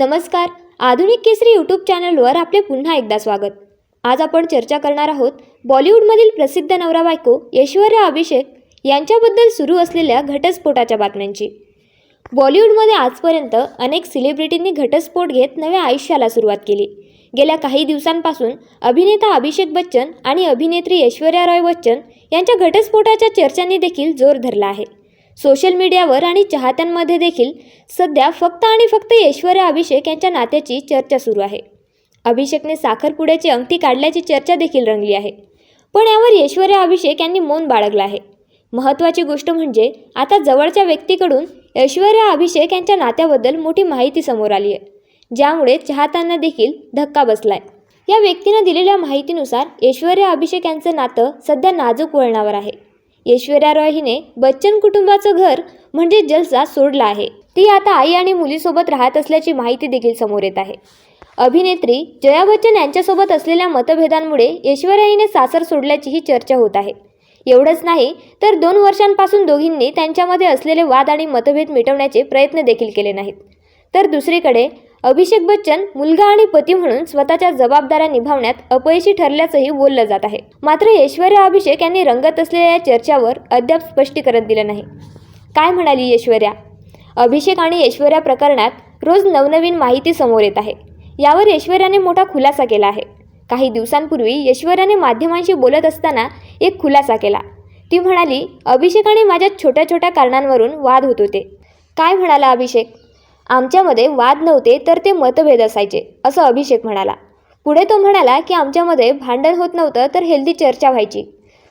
नमस्कार. आधुनिक केसरी यूट्यूब चॅनलवर आपले पुन्हा एकदा स्वागत. आज आपण चर्चा करणार आहोत बॉलिवूडमधील प्रसिद्ध नवरा बायको ऐश्वर्या अभिषेक यांच्याबद्दल सुरू असलेल्या घटस्फोटाच्या बातम्यांची. बॉलिवूडमध्ये आजपर्यंत अनेक सेलिब्रिटींनी घटस्फोट घेत नव्या आयुष्याला सुरुवात केली. गेल्या काही दिवसांपासून अभिनेता अभिषेक बच्चन आणि अभिनेत्री ऐश्वर्या रॉय बच्चन यांच्या घटस्फोटाच्या चर्चांनी देखील जोर धरला आहे. सोशल मीडियावर आणि चाहत्यांमध्ये देखील सध्या फक्त आणि फक्त ऐश्वर्या अभिषेक यांच्या नात्याची चर्चा सुरू आहे. अभिषेकने साखरपुड्याची अंगठी काढल्याची चर्चा देखील रंगली आहे. पण यावर ऐश्वर्या अभिषेक यांनी मौन बाळगलं आहे. महत्त्वाची गोष्ट म्हणजे आता जवळच्या व्यक्तीकडून ऐश्वर्या अभिषेक यांच्या नात्याबद्दल मोठी माहिती समोर आली आहे. ज्यामुळे चाहत्यांना देखील धक्का बसलाय. या व्यक्तीनं दिलेल्या माहितीनुसार ऐश्वर्या अभिषेक यांचं नातं सध्या नाजूक वळणावर आहे. ऐश्वर्या रॉय हिने बच्चन कुटुंबाचं घर म्हणजे जलसा सोडला आहे. ती आता आई आणि मुलीसोबत राहत असल्याची माहिती देखील समोर येत आहे. अभिनेत्री जया बच्चन यांच्यासोबत असलेल्या मतभेदांमुळे ऐश्वर्या हिने सासर सोडल्याचीही चर्चा होत आहे. एवढंच नाही तर दोन वर्षांपासून दोघींनी त्यांच्यामध्ये असलेले वाद आणि मतभेद मिटवण्याचे प्रयत्न देखील केले नाहीत. तर दुसरीकडे अभिषेक बच्चन मुलगा आणि पती म्हणून स्वतःच्या जबाबदाऱ्या निभावण्यात अपयशी ठरल्याचंही बोललं जात आहे. मात्र ऐश्वर्या अभिषेक यांनी रंगत असलेल्या या चर्चावर अद्याप स्पष्टीकरण दिलं नाही. काय म्हणाली ऐश्वर्या? अभिषेक आणि ऐश्वर्या प्रकरणात रोज नवनवीन माहिती समोर येत आहे. यावर ऐश्वर्याने मोठा खुलासा केला आहे. काही दिवसांपूर्वी ऐश्वर्याने माध्यमांशी बोलत असताना एक खुलासा केला. ती म्हणाली अभिषेक आणि माझ्या छोट्या छोट्या कारणांवरून वाद होत होते. काय म्हणाला अभिषेक? आमच्यामध्ये वाद नव्हते तर ते मतभेद असायचे असं अभिषेक म्हणाला. पुढे तो म्हणाला की आमच्यामध्ये भांडण होत नव्हतं तर हेल्दी चर्चा व्हायची.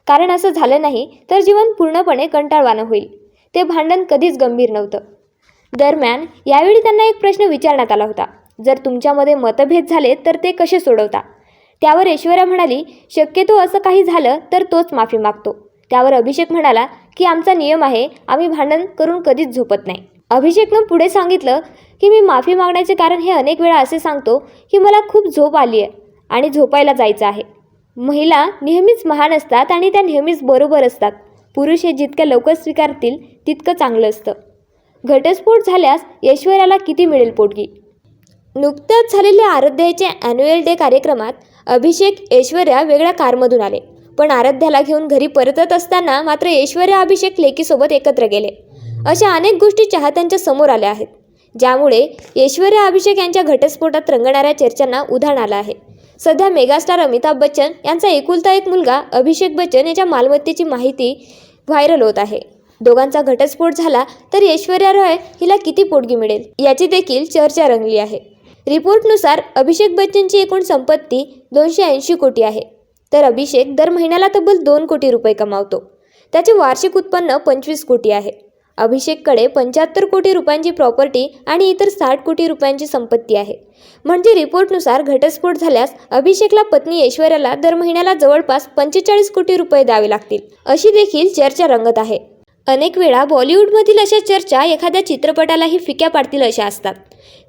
कारण असं झालं नाही तर जीवन पूर्णपणे कंटाळवानं होईल. ते भांडण कधीच गंभीर नव्हतं. दरम्यान यावेळी त्यांना एक प्रश्न विचारण्यात आला होता. जर तुमच्यामध्ये मतभेद झाले तर ते कसे सोडवता? त्यावर ऐश्वर्या म्हणाली शक्यतो असं काही झालं तर तोच माफी मागतो. त्यावर अभिषेक म्हणाला की आमचा नियम आहे आम्ही भांडण करून कधीच झोपत नाही. अभिषेकनं पुढे सांगितलं की मी माफी मागण्याचे कारण हे अनेक वेळा असे सांगतो की मला खूप झोप आली आहे आणि झोपायला जायचं आहे. महिला नेहमीच महान असतात आणि त्या नेहमीच बरोबर असतात. पुरुष हे जितक्या लवकर स्वीकारतील तितकं चांगलं असतं. घटस्फोट झाल्यास ऐश्वर्याला किती मिळेल पोटगी? नुकत्याच झालेल्या आराध्याचे ॲन्युअल डे कार्यक्रमात अभिषेक ऐश्वर्या वेगळ्या कारमधून आले. पण आराध्याला घेऊन घरी परतत असताना मात्र ऐश्वर्या अभिषेक लेकीसोबत एकत्र गेले. अशा अनेक गोष्टी चाहत्यांच्या समोर आल्या आहेत ज्यामुळे ऐश्वर्या अभिषेक यांच्या घटस्फोटात रंगणाऱ्या चर्चांना उधाण आलं आहे. सध्या मेगास्टार अमिताभ बच्चन यांचा एकुलता एक मुलगा अभिषेक बच्चन याच्या मालमत्तेची माहिती व्हायरल होत आहे. दोघांचा घटस्फोट झाला तर ऐश्वर्या रॉय हिला किती पोटगी मिळेल याची देखील चर्चा रंगली आहे. रिपोर्टनुसार अभिषेक बच्चनची एकूण संपत्ती दोनशे ऐंशी कोटी आहे. तर अभिषेक दर महिन्याला तब्बल दोन कोटी रुपये कमावतो. त्याचे वार्षिक उत्पन्न पंचवीस कोटी आहे. अभिषेककडे पंच्याहत्तर कोटी रुपयांची प्रॉपर्टी आणि इतर साठ कोटी रुपयांची संपत्ती आहे. म्हणजे रिपोर्टनुसार घटस्फोट झाल्यास अभिषेकला पत्नी ऐश्वर्याला दर महिन्याला जवळपास पंचेचाळीस कोटी रुपये द्यावे लागतील अशी देखील चर्चा रंगत आहे. अनेक वेळा बॉलिवूडमधील अशा चर्चा एखाद्या चित्रपटालाही फिक्या पाडतील अशा असतात.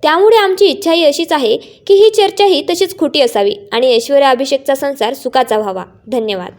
त्यामुळे आमची इच्छाही अशीच आहे की ही चर्चाही तशीच खोटी असावी आणि ऐश्वर्या अभिषेकचा संसार सुखाचा व्हावा. धन्यवाद.